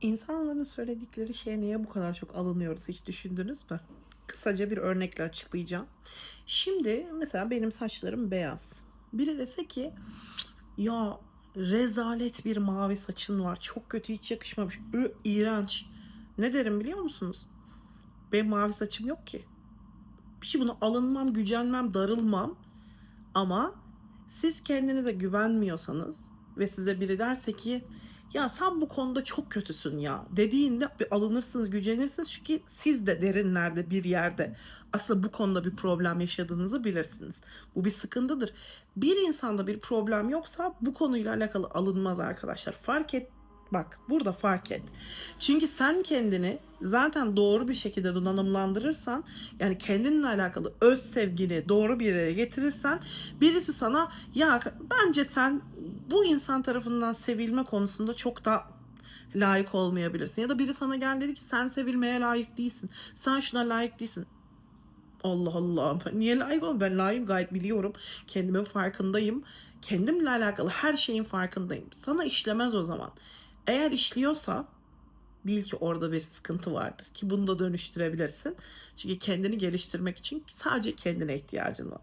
İnsanların söyledikleri şeye niye bu kadar çok alınıyoruz hiç düşündünüz mü? Kısaca bir örnekle açıklayacağım. Şimdi mesela benim saçlarım beyaz. Biri dese ki ya rezalet bir mavi saçın var. Çok kötü hiç yakışmamış. Ü, iğrenç. Ne derim biliyor musunuz? Benim mavi saçım yok ki. Bir şey buna alınmam, gücenmem, darılmam. Ama siz kendinize güvenmiyorsanız ve size biri derse ki ya sen bu konuda çok kötüsün ya dediğinde bir alınırsınız, gücenirsiniz çünkü siz de derinlerde bir yerde aslında bu konuda bir problem yaşadığınızı bilirsiniz. Bu bir sıkıntıdır. Bir insanda bir problem yoksa bu konuyla alakalı alınmaz arkadaşlar. Fark et Bak burada fark et. Çünkü sen kendini zaten doğru bir şekilde donanımlandırırsan yani kendinle alakalı öz sevgini doğru bir yere getirirsen birisi sana ya bence sen bu insan tarafından sevilme konusunda çok da layık olmayabilirsin. Ya da biri sana geldi dedi ki sen sevilmeye layık değilsin. Sen şuna layık değilsin. Allah Allah. Niye layık ol? Ben layığım gayet biliyorum. Kendimin farkındayım. Kendimle alakalı her şeyin farkındayım. Sana işlemez o zaman. Eğer işliyorsa bil ki orada bir sıkıntı vardır ki bunu da dönüştürebilirsin. Çünkü kendini geliştirmek için sadece kendine ihtiyacın var.